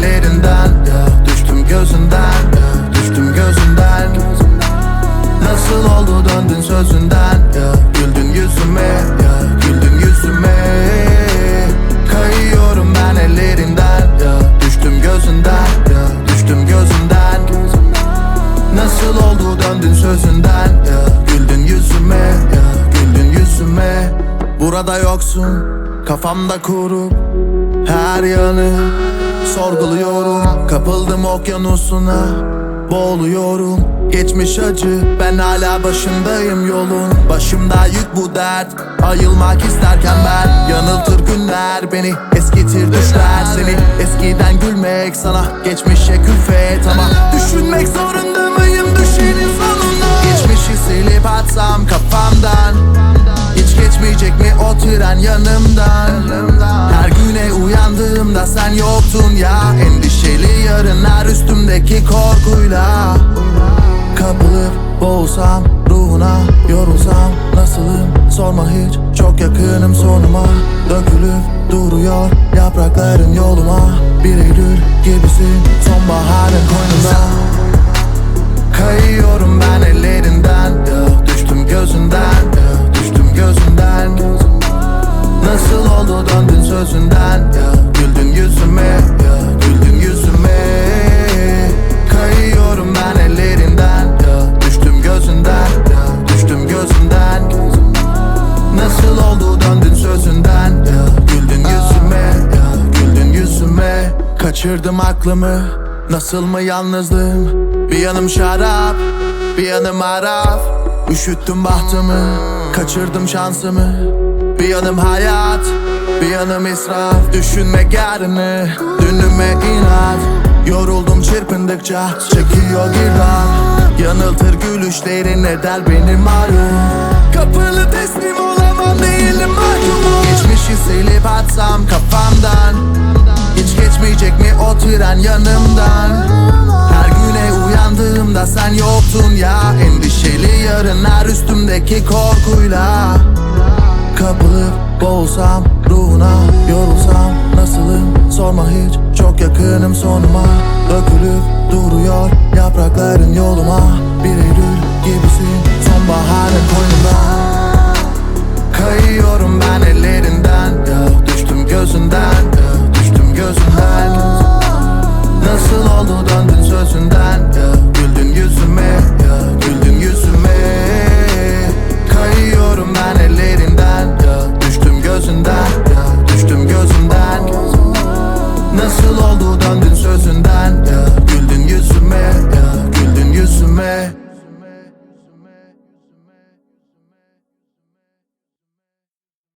ellerinden ya Düştüm gözünden ya Düştüm gözünden. Nasıl oldu döndün sözünden? Ya Güldün yüzüme ya Güldün yüzüme. Kayıyorum ben ellerinden ya Düştüm gözünden ya Düştüm gözünden. Nasıl oldu döndün sözünden? Ya Güldün yüzüme ya Güldün yüzüme. Burada yoksun Kafamda kurup Her yanı Sorguluyorum. Kapıldım okyanusuna. Boğuluyorum. Geçmiş acı. Ben hala başındayım yolun. Başımda yük bu dert. Ayılmak isterken ben Yanıltır günler Beni. Eskitir düşler Seni. Eskiden gülmek Sana. Geçmişe külfet Ama düşünmek zorunda mıyım? Düşenin sonunda. Geçmişi silip atsam kafamdan. Hiç geçmeyecek mi o tren yanımdan? Her güne uyandığımda sen yoktun ya. Endişeli yarınlar üstümdeki korkuyla. Kapılıp boğulsam ruhuna yorulsam Nasılım? Sorma hiç çok yakınım sonuma. Dökülüp duruyor yaprakların yoluma. Bir Eylül gibisin sonbaharın koynunda Nasıl oldu döndün sözünden? Ya Güldün yüzüme ya Güldün yüzüme. Kayıyorum ben ellerinden. Ya Düştüm gözünden ya Düştüm gözünden. Nasıl oldu döndün sözünden? Ya Güldün yüzüme ya Güldün yüzüme. Kaçırdım aklımı. Nasıl mı yalnızlığım? Bir yanım şarap Bir yanım araf. Üşüttüm bahtımı. Kaçırdım şansımı Bir yanım hayat Bir yanım israf. Düşünmek yarını Dünüme inat. Yoruldum çırpındıkça Çekiyor girdap Yanıltır gülüşlerin eder beni malum. Kapılı teslim olamam değilim mahkumum. Geçmişi silip atsam kafamdan. Hiç geçmeyecek mi o tren yanımdan? Her güne uyandığımda sen yoktun ya. Endişeli yarınlar üstümdeki korkuyla Kapılıp boğulsam ruhuna yorulsam Nasılım? Sorma hiç çok yakınım sonuma. Dökülüp duruyor yaprakların yoluma. Bir Eylül gibisin